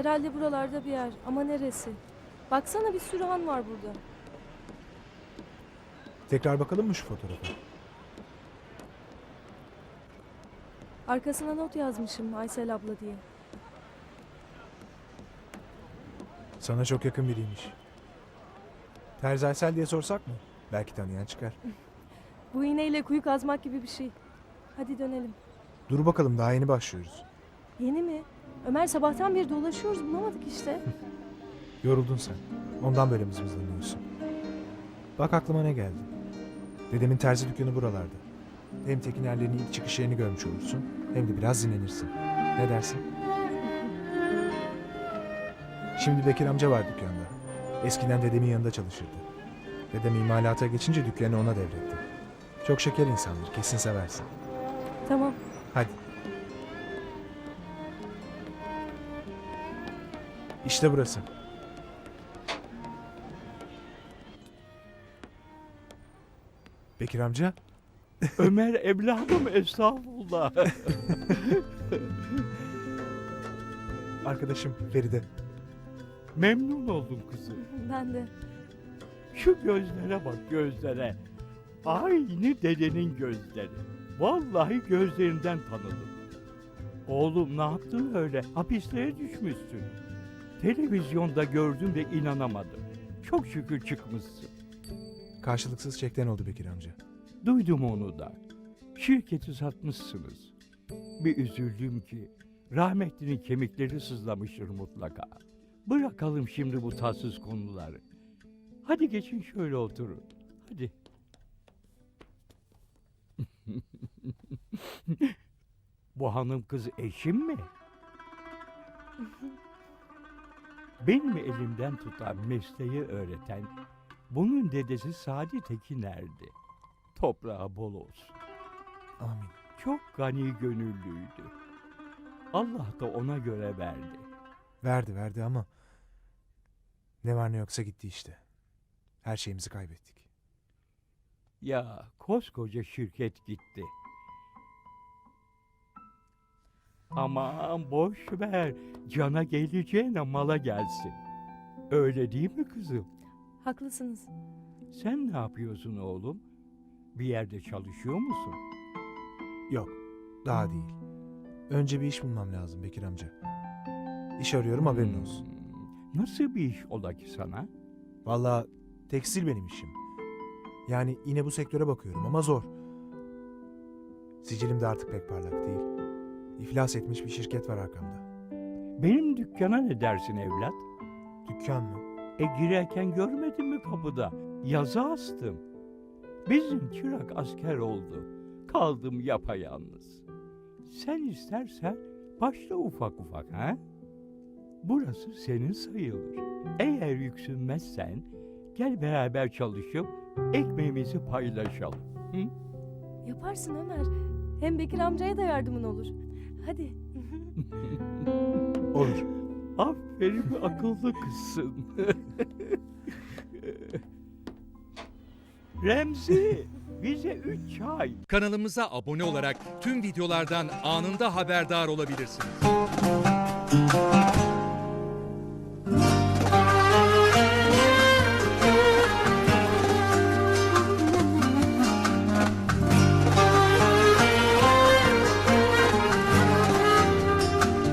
Herhalde buralarda bir yer ama neresi? Baksana bir sürü han var burada. Tekrar bakalım mı şu fotoğrafa? Arkasına not yazmışım Aysel abla diye. Sana çok yakın biriymiş. Terzi Aysel diye sorsak mı? Belki tanıyan çıkar. Bu iğneyle kuyu kazmak gibi bir şey. Hadi dönelim. Dur bakalım daha yeni başlıyoruz. Yeni mi? Ömer sabahtan beri dolaşıyoruz bulamadık işte. Yoruldun sen. Ondan böyle mızmızlanıyorsun. Bak aklıma ne geldi. Dedemin terzi dükkanı buralarda. Hem tekinerlerin ilk çıkış yerini görmüş olursun hem de biraz dinlenirsin. Ne dersin? Şimdi Bekir amca var dükkanda. Eskiden dedemin yanında çalışırdı. Dedem imalata geçince dükkanı ona devretti. Çok şeker insandır, kesin seversin. Tamam. Hadi. İşte burası. Bekir amca, Ömer evladım estağfurullah. arkadaşım Feride. Memnun oldum kızım. Ben de. Şu gözlere bak gözlere. Aynı dedenin gözleri. Vallahi gözlerinden tanıdım. Oğlum ne yaptın öyle? Hapislere düşmüşsün. Televizyonda gördüm ve inanamadım. Çok şükür çıkmışsın. Karşılıksız çekten oldu Bekir amca. Duydum onu da. Şirketi satmışsınız. Bir üzüldüm ki rahmetlinin kemikleri sızlamıştır mutlaka. Bırakalım şimdi bu tatsız konuları. Hadi geçin şöyle oturun. Hadi. bu hanım kız eşim mi? Benim elimden tutan mesleği öğreten bunun dedesi Sadi Tekiner'di. Toprağı bol olsun. Amin. Çok gani gönüllüydü. Allah da ona göre verdi. Verdi verdi ama ne var ne yoksa gitti işte. Her şeyimizi kaybettik. Ya koskoca şirket gitti. Aman boş ver. Cana geleceğine mala gelsin. Öyle değil mi kızım? Haklısınız. Sen ne yapıyorsun oğlum? Bir yerde çalışıyor musun? Yok, daha değil. Önce bir iş bulmam lazım Bekir amca. İş arıyorum haberin olsun. Hmm, Nasıl bir iş ola ki sana? Vallahi tekstil benim işim. Yani yine bu sektöre bakıyorum ama zor. Sicilim de artık pek parlak değil. İflas etmiş bir şirket var arkamda. Benim dükkana ne dersin evlat? Dükkan mı? E girerken görmedin mi kapıda? Yazı astım. Bizim çırak asker oldu. Kaldım yapayalnız. Sen istersen başla ufak ufak ha? Burası senin sayılır. Eğer yüksünmezsen gel beraber çalışıp ekmeğimizi paylaşalım. Hı? Yaparsın Ömer. Hem Bekir amcaya da yardımın olur. Hadi. Olur. Aferin akıllı kızsın. Remzi bize üç çay. Kanalımıza abone olarak tüm videolardan anında haberdar olabilirsiniz.